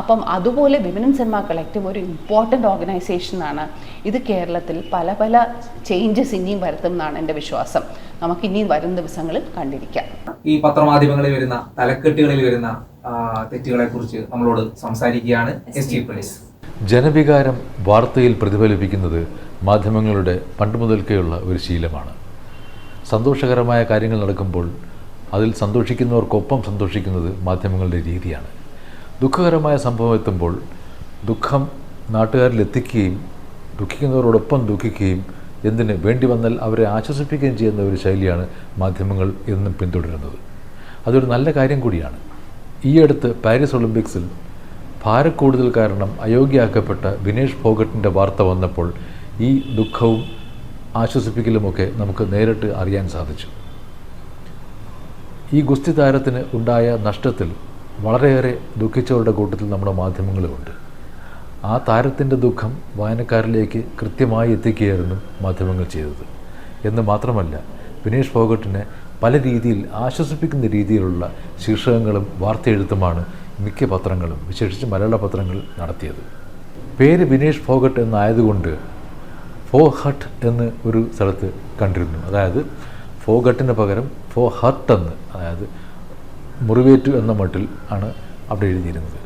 അപ്പം അതുപോലെ വിമൻ ഇൻ സിനിമ കളക്റ്റീവ് ഒരു ഇമ്പോർട്ടന്റ് ഓർഗനൈസേഷനാണ് ഇത് കേരളത്തിൽ പല പല ചേഞ്ചസ് ഇനിയും വരുത്തും എന്നാണ് എന്റെ വിശ്വാസം. നമുക്ക് ഇനിയും വരും ദിവസങ്ങളിൽ കണ്ടിരിക്കാം. ഈ പത്രമാധ്യമങ്ങളിൽ വരുന്ന തലക്കെട്ടുകളിൽ വരുന്ന തെറ്റുകളെ കുറിച്ച് നമ്മളോട് സംസാരിക്കുകയാണ് എസ് ടി പോലീസ് ജനവികാരം വാർത്തയിൽ പ്രതിഫലിപ്പിക്കുന്നത് മാധ്യമങ്ങളുടെ പണ്ട് മുതൽക്കേയുള്ള ഒരു ശീലമാണ്. സന്തോഷകരമായ കാര്യങ്ങൾ നടക്കുമ്പോൾ അതിൽ സന്തോഷിക്കുന്നവർക്കൊപ്പം സന്തോഷിക്കുന്നത് മാധ്യമങ്ങളുടെ രീതിയാണ്. ദുഃഖകരമായ സംഭവം എത്തുമ്പോൾ ദുഃഖം നാട്ടുകാരിൽ എത്തിക്കുകയും ദുഃഖിക്കുന്നവരോടൊപ്പം ദുഃഖിക്കുകയും എന്തിന് വേണ്ടി വന്നാൽ അവരെ ആശ്വസിപ്പിക്കുകയും ചെയ്യുന്ന ഒരു ശൈലിയാണ് മാധ്യമങ്ങൾ എന്നും പിന്തുടരുന്നത്. അതൊരു നല്ല കാര്യം കൂടിയാണ്. ഈ അടുത്ത് പാരീസ് ഒളിമ്പിക്സിൽ ഭാരക്കൂടുതൽ കാരണം അയോഗ്യയാക്കപ്പെട്ട വിനേഷ് ഫോഗട്ടിന്റെ വാർത്ത വന്നപ്പോൾ ഈ ദുഃഖവും ആശ്വസിപ്പിക്കലുമൊക്കെ നമുക്ക് നേരിട്ട് അറിയാൻ സാധിച്ചു. ഈ ഗുസ്തി താരത്തിന് ഉണ്ടായ നഷ്ടത്തിൽ വളരെയേറെ ദുഃഖിച്ചവരുടെ കൂട്ടത്തിൽ നമ്മുടെ മാധ്യമങ്ങളുമുണ്ട്. ആ താരത്തിന്റെ ദുഃഖം വായനക്കാരിലേക്ക് കൃത്യമായി എത്തിക്കുകയായിരുന്നു മാധ്യമങ്ങൾ ചെയ്തത്. എന്ന് മാത്രമല്ല വിനേഷ് ഫോഗട്ടിനെ പല രീതിയിൽ ആശ്വസിപ്പിക്കുന്ന രീതിയിലുള്ള ശീർഷകങ്ങളും വാർത്തയെഴുത്തുമാണ് മിക്ക പത്രങ്ങളും വിശേഷിച്ച് മലയാള പത്രങ്ങൾ നടത്തിയത്. പേര് ബിനേഷ് ഫോഗട്ട് എന്നായതുകൊണ്ട് ഫോ ഹട്ട് എന്ന് ഒരു സ്ഥലത്ത് കണ്ടിരുന്നു. അതായത് ഫോഗട്ടിന് പകരം ഫോ ഹട്ട് എന്ന് അതായത് മുറിവേറ്റു എന്ന മട്ടിൽ ആണ് അവിടെ എഴുതിയിരുന്നത്.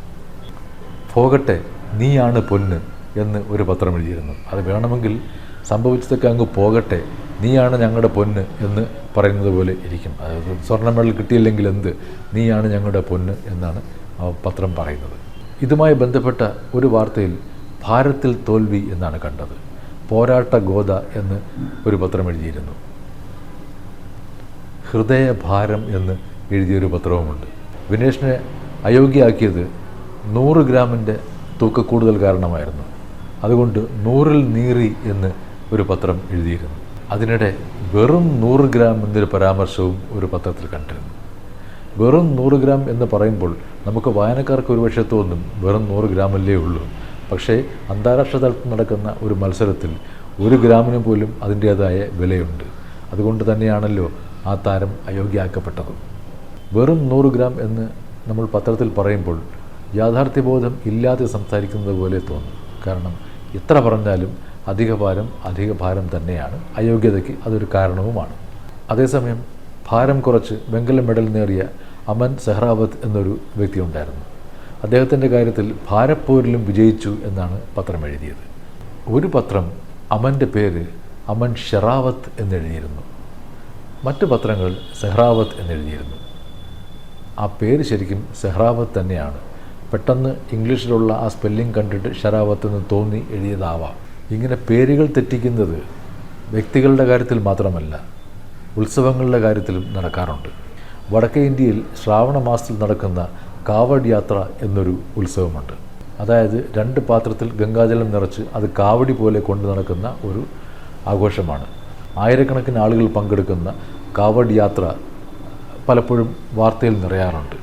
ഫോഗട്ടെ നീയാണ് പൊന്ന് എന്ന് ഒരു പത്രം എഴുതിയിരുന്നു. അത് വേണമെങ്കിൽ സംഭവിച്ചതൊക്കെ അങ്ങ് പോകട്ടെ നീയാണ് ഞങ്ങളുടെ പൊന്ന് എന്ന് പറയുന്നത് പോലെ ഇരിക്കും. അതായത് സ്വർണ മെഡൽ കിട്ടിയില്ലെങ്കിൽ എന്ത്? നീയാണ് ഞങ്ങളുടെ പൊന്ന് എന്നാണ് പത്രം പറയുന്നത്. ഇതുമായി ബന്ധപ്പെട്ട ഒരു വാർത്തയിൽ ഭാരത്തിൽ തോൽവി എന്നാണ് കണ്ടത്. പോരാട്ട ഗോദ എന്ന് ഒരു പത്രം എഴുതിയിരുന്നു. ഹൃദയഭാരം എന്ന് എഴുതിയൊരു പത്രവുമുണ്ട്. വിനേഷിനെ അയോഗ്യയാക്കിയത് നൂറ് ഗ്രാമിന്റെ തൂക്കക്കൂടുതൽ കാരണമായിരുന്നു. അതുകൊണ്ട് നൂറിൽ നീറി എന്ന് ഒരു പത്രം എഴുതിയിരുന്നു. അതിനിടെ വെറും നൂറ് ഗ്രാം എന്നൊരു പരാമർശവും ഒരു പത്രത്തിൽ കണ്ടിരുന്നു. വെറും നൂറ് ഗ്രാം എന്ന് പറയുമ്പോൾ നമുക്ക് വായനക്കാർക്ക് ഒരുപക്ഷെ തോന്നും വെറും നൂറ് ഗ്രാമല്ലേ ഉള്ളൂ. പക്ഷേ അന്താരാഷ്ട്ര തലത്തിൽ നടക്കുന്ന ഒരു മത്സരത്തിൽ ഒരു ഗ്രാമിന് പോലും അതിന്റേതായ വിലയുണ്ട്. അതുകൊണ്ട് തന്നെയാണല്ലോ ആ താരം അയോഗ്യയാക്കപ്പെട്ടത്. വെറും നൂറ് ഗ്രാം എന്ന് നമ്മൾ പത്രത്തിൽ പറയുമ്പോൾ യാഥാർത്ഥ്യബോധം ഇല്ലാതെ സംസാരിക്കുന്നത് പോലെ തോന്നും. കാരണം എത്ര പറഞ്ഞാലും അധിക ഭാരം അധിക ഭാരം തന്നെയാണ്. അയോഗ്യതയ്ക്ക് അതൊരു കാരണവുമാണ്. അതേസമയം ഭാരം കുറച്ച് വെങ്കല മെഡൽ നേടിയ അമൻ സെഹ്റാവത്ത് എന്നൊരു വ്യക്തി ഉണ്ടായിരുന്നു അദ്ദേഹത്തിന്റെ കാര്യത്തിൽ ഭാരപ്പോരിലും വിജയിച്ചു എന്നാണ് പത്രം എഴുതിയത്. ഒരു പത്രം അമന്റെ പേര് അമൻ ഷെറാവത്ത് എന്നെഴുതിയിരുന്നു. മറ്റു പത്രങ്ങൾ സെഹ്റാവത്ത് എന്നെഴുതിയിരുന്നു. ആ പേര് ശരിക്കും സെഹ്റാവത്ത് തന്നെയാണ്. പെട്ടെന്ന് ഇംഗ്ലീഷിലുള്ള ആ സ്പെല്ലിംഗ് കണ്ടിട്ട് ഷെറാവത്ത് എന്ന് തോന്നി എഴുതിയതാവാം. ഇങ്ങനെ പേരുകൾ തെറ്റിക്കുന്നത് വ്യക്തികളുടെ കാര്യത്തിൽ മാത്രമല്ല ഉത്സവങ്ങളുടെ കാര്യത്തിലും നടക്കാറുണ്ട്. വടക്കേ ഇന്ത്യയിൽ ശ്രാവണ മാസത്തിൽ നടക്കുന്ന കാവഡ് യാത്ര എന്നൊരു ഉത്സവമുണ്ട്. അതായത് രണ്ട് പാത്രത്തിൽ ഗംഗാജലം നിറച്ച് അത് കാവടി പോലെ കൊണ്ടു നടക്കുന്ന ഒരു ആഘോഷമാണ്. ആയിരക്കണക്കിന് ആളുകൾ പങ്കെടുക്കുന്ന കാവഡ് യാത്ര പലപ്പോഴും വാർത്തയിൽ നിറയാറുണ്ട്.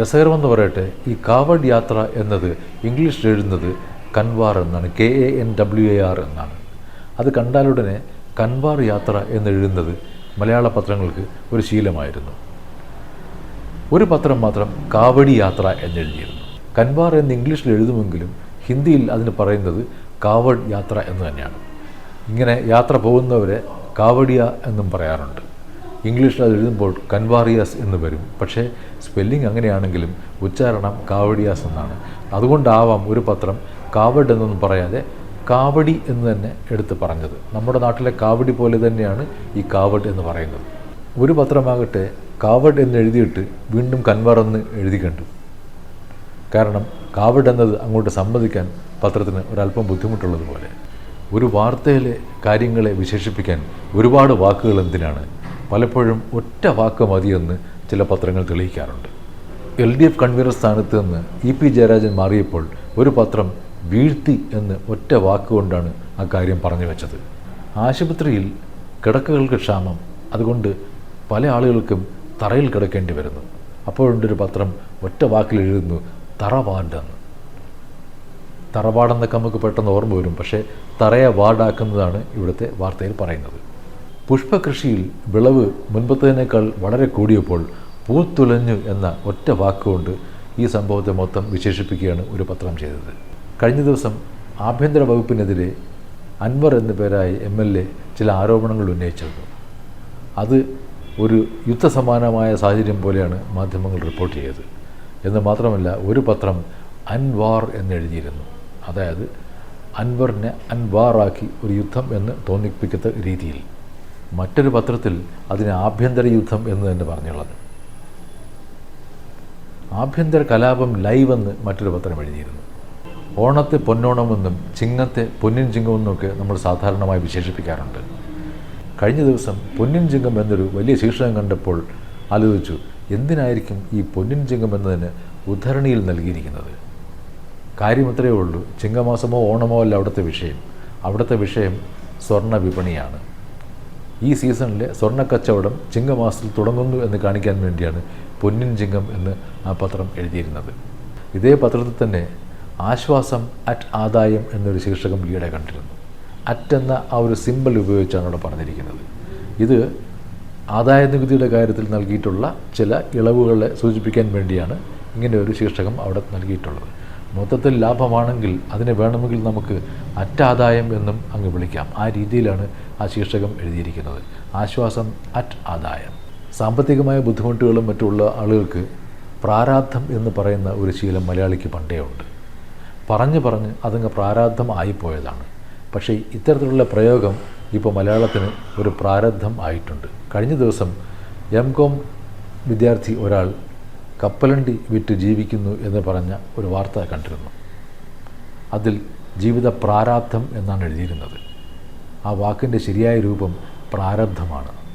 രസകരമെന്ന് പറയട്ടെ ഈ കാവഡ് യാത്ര എന്നത് ഇംഗ്ലീഷിൽ എഴുതുന്നത് കൻവാർ എന്നാണ് K A N W A R എന്നാണ്. അത് കണ്ടാലുടനെ കൻവാർ യാത്ര എന്നെഴുതുന്നത് മലയാള പത്രങ്ങൾക്ക് ഒരു ശീലമായിരുന്നു. ഒരു പത്രം മാത്രം കാവടി യാത്ര എന്നെഴുതിയിരുന്നു. കൻവാർ എന്ന് ഇംഗ്ലീഷിൽ എഴുതുമെങ്കിലും ഹിന്ദിയിൽ അതിന് പറയുന്നത് കാവഡ് യാത്ര എന്ന് തന്നെയാണ്. ഇങ്ങനെ യാത്ര പോകുന്നവരെ കാവടിയ എന്നും പറയാറുണ്ട്. ഇംഗ്ലീഷിൽ അത് എഴുതുമ്പോൾ കൻവാറിയാസ് എന്ന് വരും. പക്ഷേ സ്പെല്ലിംഗ് അങ്ങനെയാണെങ്കിലും ഉച്ചാരണം കാവടിയാസ് എന്നാണ്. അതുകൊണ്ടാവാം ഒരു പത്രം കാവഡ് എന്നൊന്നും പറയാതെ കാവടി എന്ന് തന്നെ എടുത്ത് പറഞ്ഞത്. നമ്മുടെ നാട്ടിലെ കാവടി പോലെ തന്നെയാണ് ഈ കാവഡ് എന്ന് പറയുന്നത്. ഒരു പത്രമാകട്ടെ കാവഡ് എന്ന് എഴുതിയിട്ട് വീണ്ടും കൻവർ എന്ന് എഴുതി കണ്ടു. കാരണം കാവഡ് എന്നത് അങ്ങോട്ട് സമ്മതിക്കാൻ പത്രത്തിന് ഒരല്പം ബുദ്ധിമുട്ടുള്ളതുപോലെ. ഒരു വാർത്തയിലെ കാര്യങ്ങളെ വിശേഷിപ്പിക്കാൻ ഒരുപാട് വാക്കുകൾ എന്തിനാണ്? പലപ്പോഴും ഒറ്റ വാക്ക് മതിയെന്ന് ചില പത്രങ്ങൾ തെളിയിക്കാറുണ്ട്. എൽ ഡി എഫ് കൺവീനർ സ്ഥാനത്ത് നിന്ന് ഇ പി ജയരാജൻ മാറിയപ്പോൾ ഒരു പത്രം വീഴ്ത്തി എന്ന് ഒറ്റ വാക്കുകൊണ്ടാണ് കാര്യം പറഞ്ഞു വെച്ചത്. ആശുപത്രിയിൽ കിടക്കകൾക്ക് ക്ഷാമം. അതുകൊണ്ട് പല ആളുകൾക്കും തറയിൽ കിടക്കേണ്ടി വരുന്നു. അപ്പോഴുണ്ടൊരു പത്രം ഒറ്റ വാക്കിൽ എഴുതുന്നു തറവാർഡെന്ന് തറവാടെന്നൊക്കെ നമുക്ക് പെട്ടെന്ന് ഓർമ്മ വരും. പക്ഷേ തറയെ വാർഡാക്കുന്നതാണ് ഇവിടുത്തെ വാർത്തയിൽ പറയുന്നത്. പുഷ്പകൃഷിയിൽ വിളവ് മുൻപത്തേതിനേക്കാൾ വളരെ കൂടിയപ്പോൾ പൂത്തുലഞ്ഞു എന്ന ഒറ്റ വാക്കുകൊണ്ട് ഈ സംഭവത്തെ മൊത്തം വിശേഷിപ്പിക്കുകയാണ് ഒരു പത്രം ചെയ്തത്. കഴിഞ്ഞ ദിവസം ആഭ്യന്തര വകുപ്പിനെതിരെ അൻവർ എന്ന പേരായി എം എൽ എ ചില ആരോപണങ്ങൾ ഉന്നയിച്ചിരുന്നു. അത് ഒരു യുദ്ധസമാനമായ സാഹചര്യം പോലെയാണ് മാധ്യമങ്ങൾ റിപ്പോർട്ട് ചെയ്തത്. എന്ന് മാത്രമല്ല ഒരു പത്രം അൻവാർ എന്നെഴുതിയിരുന്നു അതായത് അൻവറിനെ അൻവാറാക്കി ഒരു യുദ്ധം എന്ന് തോന്നിപ്പിക്കത്ത രീതിയിൽ. മറ്റൊരു പത്രത്തിൽ അതിനെ ആഭ്യന്തര യുദ്ധം എന്ന് തന്നെ പറഞ്ഞുള്ളത്. ആഭ്യന്തര കലാപം ലൈവ് എന്ന് മറ്റൊരു പത്രം എഴുതിയിരുന്നു. ഓണത്തെ പൊന്നോണമെന്നും ചിങ്ങത്തെ പൊന്നിൻ ചിങ്ങമെന്നൊക്കെ നമ്മൾ സാധാരണമായി വിശേഷിപ്പിക്കാറുണ്ട്. കഴിഞ്ഞ ദിവസം പൊന്നിൻ ചിങ്ങം എന്നൊരു വലിയ ശീർഷകം കണ്ടപ്പോൾ ആലോചിച്ചു എന്തിനായിരിക്കും ഈ പൊന്നിൻ ചിങ്ങം എന്നതിന് ഉദ്ധരണിയിൽ നൽകിയിരിക്കുന്നത്? കാര്യമത്രയേ ഉള്ളൂ ചിങ്ങമാസമോ ഓണമോ അല്ല അവിടുത്തെ വിഷയം. അവിടുത്തെ വിഷയം സ്വർണ വിപണിയാണ് ഈ സീസണിലെ സ്വർണക്കച്ചവടം ചിങ്ങമാസത്തിൽ തുടങ്ങുന്നു എന്ന് കാണിക്കാൻ വേണ്ടിയാണ് പൊന്നിൻ ചിങ്ങം എന്ന് ആ പത്രം എഴുതിയിരുന്നത്. ഇതേ പത്രത്തിൽ തന്നെ ആശ്വാസം അറ്റ് ആദായം എന്നൊരു ശീർഷകം ഈയിടെ കണ്ടിരുന്നു. അറ്റ് എന്ന ആ ഒരു സിമ്പിൾ ഉപയോഗിച്ചാണ് ഇവിടെ പറഞ്ഞിരിക്കുന്നത്. ഇത് ആദായ നികുതിയുടെ കാര്യത്തിൽ നൽകിയിട്ടുള്ള ചില ഇളവുകളെ സൂചിപ്പിക്കാൻ വേണ്ടിയാണ് ഇങ്ങനെ ഒരു ശീർഷകം അവിടെ നൽകിയിട്ടുള്ളത്. മൊത്തത്തിൽ ലാഭമാണെങ്കിൽ അതിനെ വേണമെങ്കിൽ നമുക്ക് അറ്റാദായം എന്നും അങ്ങ് വിളിക്കാം. ആ രീതിയിലാണ് ആ ശീർഷകം എഴുതിയിരിക്കുന്നത്. ആശ്വാസം അറ്റ് ആദായം. സാമ്പത്തികമായ ബുദ്ധിമുട്ടുകളും മറ്റുള്ള ആളുകൾക്ക് പ്രാരാബ്ധം എന്ന് പറയുന്ന ഒരു ശീലം മലയാളിക്ക് പണ്ടേ ഉണ്ട്. പറഞ്ഞ് പറഞ്ഞ് അതങ്ങ് പ്രാരാബ്ധം ആയിപ്പോയതാണ് പക്ഷേ ഇത്തരത്തിലുള്ള പ്രയോഗം ഇപ്പോൾ മലയാളത്തിന് ഒരു പ്രാരബ്ധം ആയിട്ടുണ്ട്. കഴിഞ്ഞ ദിവസം എം കോം വിദ്യാർത്ഥി ഒരാൾ കപ്പലണ്ടി വിറ്റ് ജീവിക്കുന്നു എന്ന് പറഞ്ഞ ഒരു വാർത്ത കണ്ടിരുന്നു. അതിൽ ജീവിത പ്രാരാബ്ധം എന്നാണ് എഴുതിയിരുന്നത്. ആ വാക്കിന്റെ ശരിയായ രൂപം പ്രാരബ്ധമാണ്.